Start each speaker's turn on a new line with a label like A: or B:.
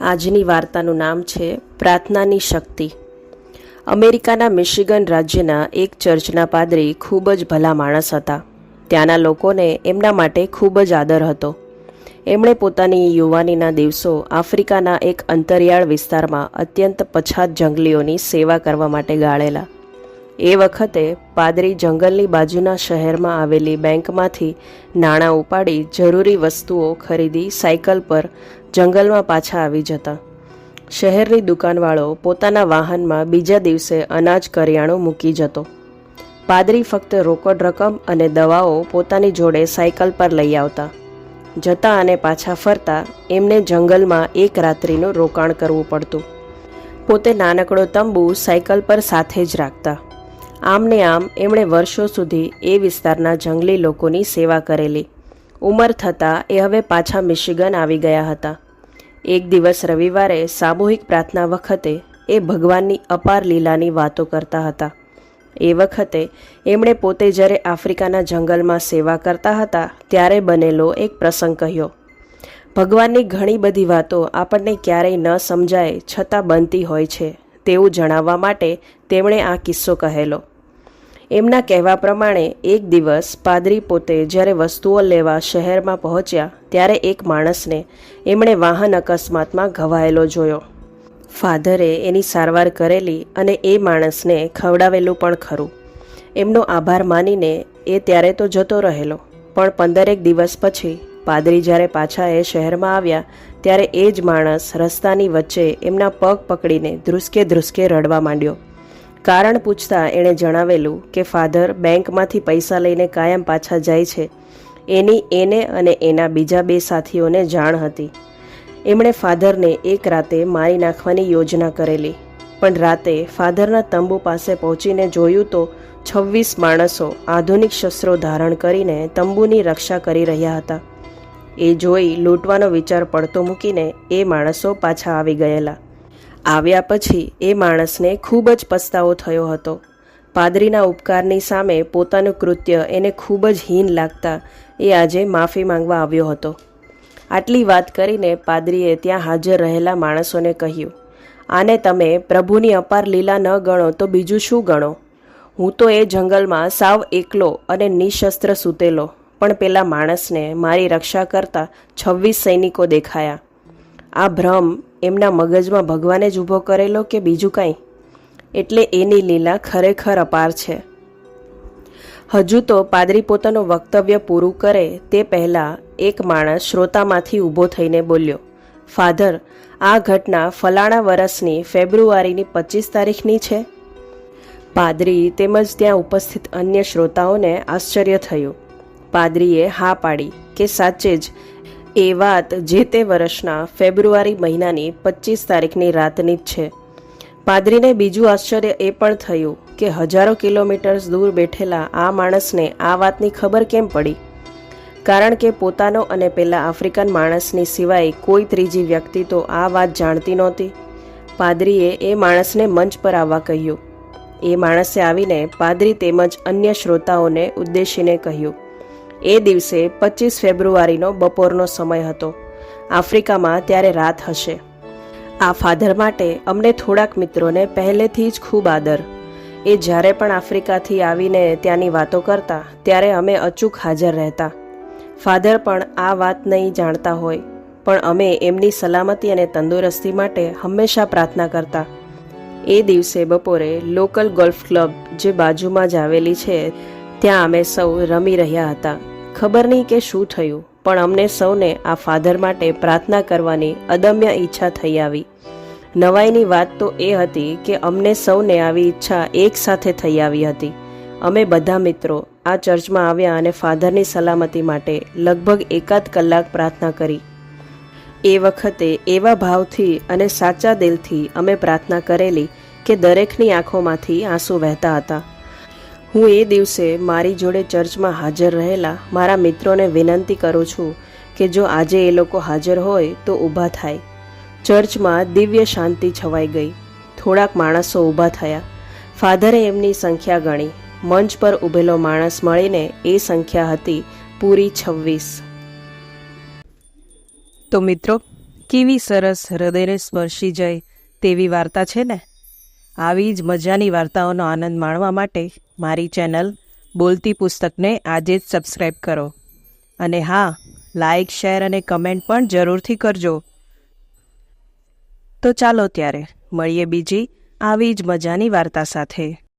A: આજની વાર્તાનું નામ છે પ્રાર્થનાની શક્તિ. અમેરિકાના મિશિગન રાજ્યના એક ચર્ચના પાદરી ખૂબ જ ભલા માણસ હતા. ત્યાંના લોકોને એમના માટે ખૂબ જ આદર હતો. એમણે પોતાની યુવાનીના દિવસો આફ્રિકાના એક અંતરિયાળ વિસ્તારમાં અત્યંત પછાત જંગલીઓની સેવા કરવા માટે ગાળેલા. એ વખતે પાદરી જંગલની બાજુના શહેરમાં આવેલી બેંકમાંથી નાણાં ઉપાડી જરૂરી વસ્તુઓ ખરીદી સાયકલ પર જંગલમાં પાછા આવી જતા. શહેરની દુકાનવાળો પોતાના વાહનમાં બીજા દિવસે અનાજ કરિયાણું મૂકી જતો. પાદરી ફક્ત રોકડ રકમ અને દવાઓ પોતાની જોડે સાયકલ પર લઈ આવતા. જતા અને પાછા ફરતા એમને જંગલમાં એક રાત્રિનું રોકાણ કરવું પડતું. પોતે નાનકડો તંબુ સાયકલ પર સાથે જ રાખતા. આમને આમ એમણે વર્ષો સુધી એ વિસ્તારના જંગલી લોકોની સેવા કરેલી. ઉંમર થતાં એ હવે પાછા મિશિગન આવી ગયા હતા. એક દિવસ રવિવારે સામૂહિક પ્રાર્થના વખતે એ ભગવાનની અપાર લીલાની વાતો કરતા હતા. એ વખતે એમણે પોતે જ્યારે આફ્રિકાના જંગલમાં સેવા કરતા હતા ત્યારે બનેલો એક પ્રસંગ કહ્યો. ભગવાનની ઘણી બધી વાતો આપણને ક્યારેય ન સમજાય છતાં બનતી હોય છે, તેવું જણાવવા માટે તેમણે આ કિસ્સો કહેલો. એમના કહેવા પ્રમાણે, એક દિવસ પાદરી પોતે જ્યારે વસ્તુઓ લેવા શહેરમાં પહોંચ્યા ત્યારે એક માણસને એમણે વાહન અકસ્માતમાં ઘવાયેલો જોયો. ફાધરે એની સારવાર કરેલી અને એ માણસને ખવડાવેલું પણ ખરું. એમનો આભાર માનીને એ ત્યારે તો જતો રહેલો, પણ પંદરેક દિવસ પછી પાદરી જ્યારે પાછા એ શહેરમાં આવ્યા ત્યારે એ જ માણસ રસ્તાની વચ્ચે એમના પગ પકડીને ધ્રુસકે ધ્રુસકે રડવા માંડ્યો. કારણ પૂછતા એણે જણાવેલું કે ફાધર બેંકમાંથી પૈસા લઈને કાયમ પાછા જાય છે. એની, એને અને એના બીજા બે સાથીઓને જાણ હતી. એમણે ફાધરને એક રાતે મારી નાખવાની યોજના કરેલી. પણ રાતે ફાધરના તંબુ પાસે પહોંચીને જોયું તો છવ્વીસ માણસો આધુનિક શસ્ત્રો ધારણ કરીને તંબુની રક્ષા કરી રહ્યા હતા. એ જોઈ લૂંટવાનો વિચાર પડતો મૂકીને એ માણસો પાછા આવી ગયેલા. આવ્યા પછી એ માણસને ખૂબ જ પસ્તાવો થયો હતો. પાદરીના ઉપકારની સામે પોતાનું કૃત્ય એને ખૂબ જ હીન લાગતા એ આજે માફી માંગવા આવ્યો હતો. આટલી વાત કરીને પાદરીએ ત્યાં હાજર રહેલા માણસોને કહ્યું, આને તમે પ્રભુની અપાર લીલા ન ગણો તો બીજું શું ગણો? હું તો એ જંગલમાં સાવ એકલો અને નિશસ્ત્ર સૂતેલો, પણ પેલા માણસને મારી રક્ષા કરતા છવ્વીસ સૈનિકો દેખાયા. આ ભ્રમ એમના મગજમાં ભગવાને જ ઊભો કરેલો કે બીજું કાંઈ? એટલે એની લીલા ખરેખર અપાર છે. હજુ તો પાદરી પોતાનું વક્તવ્ય પૂરું કરે તે પહેલાં એક માણસ શ્રોતામાંથી ઊભો થઈને બોલ્યો, ફાધર, આ ઘટના ફલાણા વર્ષની ફેબ્રુઆરીની પચીસ તારીખની છે? પાદરી તેમજ ત્યાં ઉપસ્થિત અન્ય શ્રોતાઓને આશ્ચર્ય થયું. પાદરીએ હા પાડી કે સાચે જ એ વાત જે તે વર્ષના ફેબ્રુઆરી મહિનાની પચીસ તારીખની રાતની જ છે. પાદરીને બીજું આશ્ચર્ય એ પણ થયું કે હજારો કિલોમીટર્સ દૂર બેઠેલા આ માણસને આ વાતની ખબર કેમ પડી? કારણ કે પોતાનો અને પેલા આફ્રિકન માણસની સિવાય કોઈ ત્રીજી વ્યક્તિ તો આ વાત જાણતી નહોતી. પાદરીએ એ માણસને મંચ પર આવવા કહ્યું. એ માણસે આવીને પાદરી તેમજ અન્ય શ્રોતાઓને ઉદ્દેશીને કહ્યું એ દિવસે પચીસ ફેબ્રુઆરીનો બપોરનો સમય હતો. આફ્રિકામાં ત્યારે રાત હશે. આ ફાધર માટે અમને થોડાક મિત્રોને પહેલેથી જ ખૂબ આદર. એ જ્યારે પણ આફ્રિકાથી આવીને ત્યાંની વાતો કરતા, ત્યારે અમે અચૂક હાજર રહેતા. ફાધર પણ આ વાત નહીં જાણતા હોય, પણ અમે એમની સલામતી અને તંદુરસ્તી માટે હંમેશા પ્રાર્થના કરતા. એ દિવસે બપોરે લોકલ ગોલ્ફ ક્લબ જે બાજુમાં જ આવેલી છે, ત્યાં અમે સૌ રમી રહ્યા હતા. ખબર નહીં કે શું થયું, પણ અમને સૌને આ ફાધર માટે પ્રાર્થના કરવાની અદમ્ય ઈચ્છા થઈ આવી. નવાઈની વાત તો એ હતી કે અમને સૌને આવી ઈચ્છા એક સાથે થઈ આવી હતી. અમે બધા મિત્રો આ ચર્ચમાં આવ્યા અને ફાધરની સલામતી માટે લગભગ એકાદ કલાક પ્રાર્થના કરી. એ વખતે એવા ભાવથી અને સાચા દિલથી અમે પ્રાર્થના કરેલી કે દરેકની આંખોમાંથી આંસુ વહેતા હતા. હું એ દિવસે મારી જોડે ચર્ચમાં હાજર રહેલા મારા મિત્રોને વિનંતી કરું છું કે જો આજે એ લોકો હાજર હોય તો ઊભા થાય. ચર્ચમાં દિવ્ય શાંતિ છવાઈ ગઈ. થોડાક માણસો ઊભા થયા. ફાધરે એમની સંખ્યા ગણી. મંચ પર ઊભેલો માણસ મળીને એ સંખ્યા હતી પૂરી છવ્વીસ.
B: તો મિત્રો, કેવી સરસ હૃદયને સ્પર્શી જાય તેવી વાર્તા છે ને? આવી જ મજાની વાર્તાઓનો આનંદ માણવા માટે મારી ચેનલ બોલતી પુસ્તકને આજે જ સબસ્ક્રાઈબ કરો. અને હા લાઈક શેર અને કમેન્ટ પણ જરૂરથી કરજો. તો ચાલો ત્યારે મળીએ બીજી આવી જ મજાની વાર્તા સાથે.